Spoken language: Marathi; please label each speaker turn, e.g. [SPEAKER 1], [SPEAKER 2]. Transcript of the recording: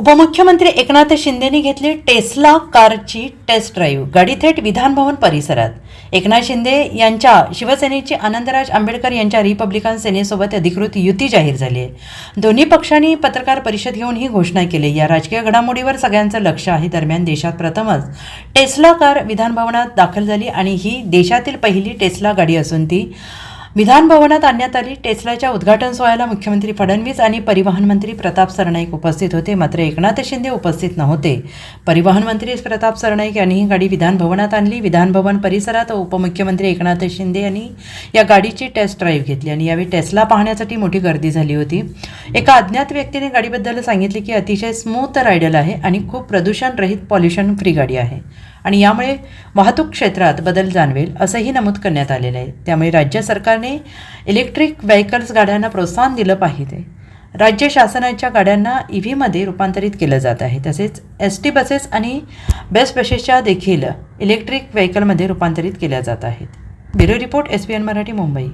[SPEAKER 1] उपमुख्यमंत्री एकनाथ शिंदेनी घेतली टेस्ला कारची टेस्ट ड्राईव्ह गाडी थेट विधानभवन परिसरात. एकनाथ शिंदे यांच्या शिवसेनेची आनंदराज आंबेडकर यांच्या रिपब्लिकन सेनेसोबत अधिकृत युती जाहीर झाली आहे. दोन्ही पक्षांनी पत्रकार परिषद घेऊन ही घोषणा केली या राजकीय घडामोडीवर सगळ्यांचं लक्ष आहे. दरम्यान देशात प्रथमच टेस्ला कार विधानभवनात दाखल झाली आणि ही देशातील पहिली टेस्ला गाडी असून ती विधानभवनात आणण्यात आली टेस्लाच्या उद्घाटन सोहळ्याला मुख्यमंत्री फडणवीस आणि परिवहन मंत्री प्रताप सरनाईक उपस्थित होते. मात्र एकनाथ शिंदे उपस्थित नव्हते. परिवहन मंत्री प्रताप सरनाईक यांनी ही गाडी विधानभवनात आणली. विधानभवन परिसरात उपमुख्यमंत्री एकनाथ शिंदे यांनी या गाडीची टेस्ट ड्राईव्ह घेतली आणि यावेळी टेस्ला पाहण्यासाठी मोठी गर्दी झाली होती. एका अज्ञात व्यक्तीने गाडीबद्दल सांगितले की अतिशय स्मूथ रायडल आहे आणि खूप प्रदूषणरहित पॉल्युशन फ्री गाडी आहे. आणि यामुळे वाहतूक क्षेत्रात बदल जाणवेल असंही नमूद करण्यात आलेलं आहे. त्यामुळे राज्य सरकारने इलेक्ट्रिक व्हेकल्स गाड्यांना प्रोत्साहन दिलं पाहिजे. राज्य शासनाच्या गाड्यांना ई व्हीमध्ये रूपांतरित केलं जात आहे. तसेच एस टी बसेस आणि बेस्ट बसेसच्या देखील इलेक्ट्रिक व्हेकलमध्ये रूपांतरित केल्या जात आहेत. Bureau report S P N Marathi Mumbai.